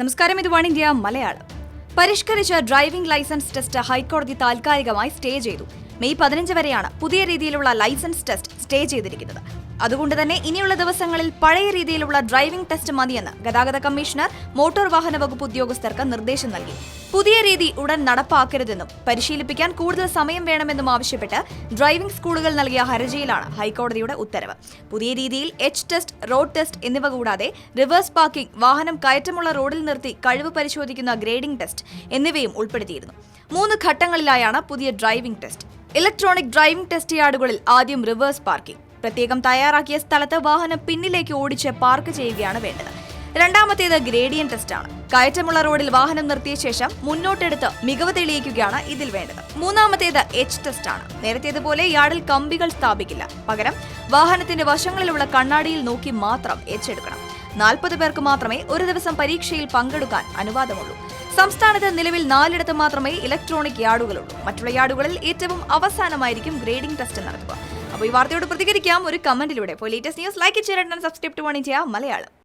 നമസ്കാരം ഇത് one India Malayalam. പരിഷ്കരിച്ച ഡ്രൈവിംഗ് ലൈസൻസ് ടെസ്റ്റ് ഹൈക്കോടതി താൽക്കാലികമായി സ്റ്റേ ചെയ്തു. മെയ് പതിനഞ്ച് വരെയാണ് പുതിയ രീതിയിലുള്ള ലൈസൻസ് ടെസ്റ്റ് സ്റ്റേ ചെയ്തിരിക്കുന്നത്. അതുകൊണ്ട് തന്നെ ഇനിയുള്ള ദിവസങ്ങളിൽ പഴയ രീതിയിലുള്ള ഡ്രൈവിംഗ് ടെസ്റ്റ് മതിയെന്ന് ഗതാഗത കമ്മീഷണർ മോട്ടോർ വാഹന വകുപ്പ് ഉദ്യോഗസ്ഥർക്ക് നിർദ്ദേശം നൽകി. പുതിയ രീതി ഉടൻ നടപ്പാക്കരുതെന്നും പരിശീലിപ്പിക്കാൻ കൂടുതൽ സമയം വേണമെന്നും ആവശ്യപ്പെട്ട് ഡ്രൈവിംഗ് സ്കൂളുകൾ നൽകിയ ഹർജിയിലാണ് ഹൈക്കോടതിയുടെ ഉത്തരവ്. പുതിയ രീതിയിൽ എച്ച് ടെസ്റ്റ് റോഡ് ടെസ്റ്റ് എന്നിവ കൂടാതെ റിവേഴ്സ് പാർക്കിംഗ് വാഹനം കയറ്റമുള്ള റോഡിൽ നിർത്തി കഴിവ് പരിശോധിക്കുന്ന ഗ്രേഡിംഗ് ടെസ്റ്റ് എന്നിവയും ഉൾപ്പെടുത്തിയിരുന്നു. മൂന്ന് ഘട്ടങ്ങളിലായാണ് പുതിയ driving test. Electronic driving test യാർഡുകളിൽ ആദ്യം റിവേഴ്സ് പാർക്കിംഗ്. പ്രത്യേകം തയ്യാറാക്കിയ സ്ഥലത്ത് വാഹനം പിന്നിലേക്ക് ഓടിച്ച് പാർക്ക് ചെയ്യുകയാണ് വേണ്ടത്. രണ്ടാമത്തേത് ഗ്രേഡിയൻ ടെസ്റ്റാണ് കയറ്റമുള്ള റോഡിൽ വാഹനം നിർത്തിയ ശേഷം മുന്നോട്ടെടുത്ത് മികവ് തെളിയിക്കുകയാണ് ഇതിൽ വേണ്ടത്. മൂന്നാമത്തേത് എച്ച് ടെസ്റ്റാണ് നേരത്തേതുപോലെ യാർഡിൽ കമ്പികൾ സ്ഥാപിക്കില്ല. പകരം വാഹനത്തിന്റെ വശങ്ങളിലുള്ള കണ്ണാടിയിൽ നോക്കി മാത്രം എച്ച് എടുക്കണം. നാൽപ്പത് പേർക്ക് മാത്രമേ ഒരു ദിവസം പരീക്ഷയിൽ പങ്കെടുക്കാൻ അനുവാദമുള്ളൂ. സംസ്ഥാനത്ത് നിലവിൽ നാലിടത്ത് മാത്രമേ ഇലക്ട്രോണിക് യാർഡുകളുള്ളൂ. മറ്റുള്ള യാർഡുകളിൽ ഏറ്റവും അവസാനമായിരിക്കും ഗ്രേഡിംഗ് ടെസ്റ്റ് നടത്തുക. അപ്പോൾ ഈ വാർത്തയോട് പ്രതികരിക്കാം. ഒരു കമന്റിലൂടെ. അപ്പോൾ ലേറ്റസ്റ്റ് ന്യൂസ് ലൈക്ക് ചെയ്യാൻ സബ്സ്ക്രൈബ് ടു വൺ മലയാളം.